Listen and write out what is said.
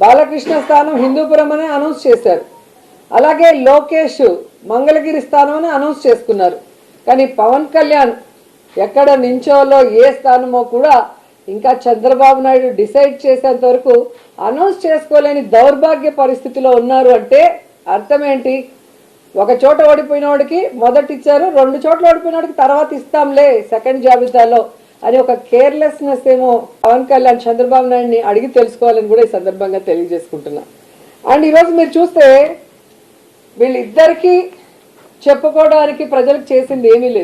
బాలకృష్ణ స్థానం హిందూపురం అని అనౌన్స్ చేశారు. అలాగే లోకేష్ మంగళగిరి స్థానం అని అనౌన్స్ చేసుకున్నారు. కానీ పవన్ కళ్యాణ్ ఎక్కడ నించోలో ఏ స్థానమో కూడా ఇంకా చంద్రబాబు నాయుడు డిసైడ్ చేసేంత వరకు అనౌన్స్ చేసుకోలేని దౌర్భాగ్య పరిస్థితిలో ఉన్నారు అంటే అర్థం ఏంటి ఒక చోట ఓడిపోయిన వాడికి మొదటిచ్చారు రెండు చోట్ల ఓడిపోయిన వాడికి తర్వాత ఇస్తాంలే సెకండ్ జాబితాలో. అని ఒక కేర్లెస్నెస్ ఏమో పవన్ కళ్యాణ్ చంద్రబాబు నాయుడిని అడిగి తెలుసుకోవాలని కూడా ఈ సందర్భంగా తెలియజేసుకుంటున్నా. అండ్ ఈరోజు మీరు చూస్తే వీళ్ళిద్దరికీ చెప్పుకోవడానికి ప్రజలకు చేసింది ఏమీ లేదు.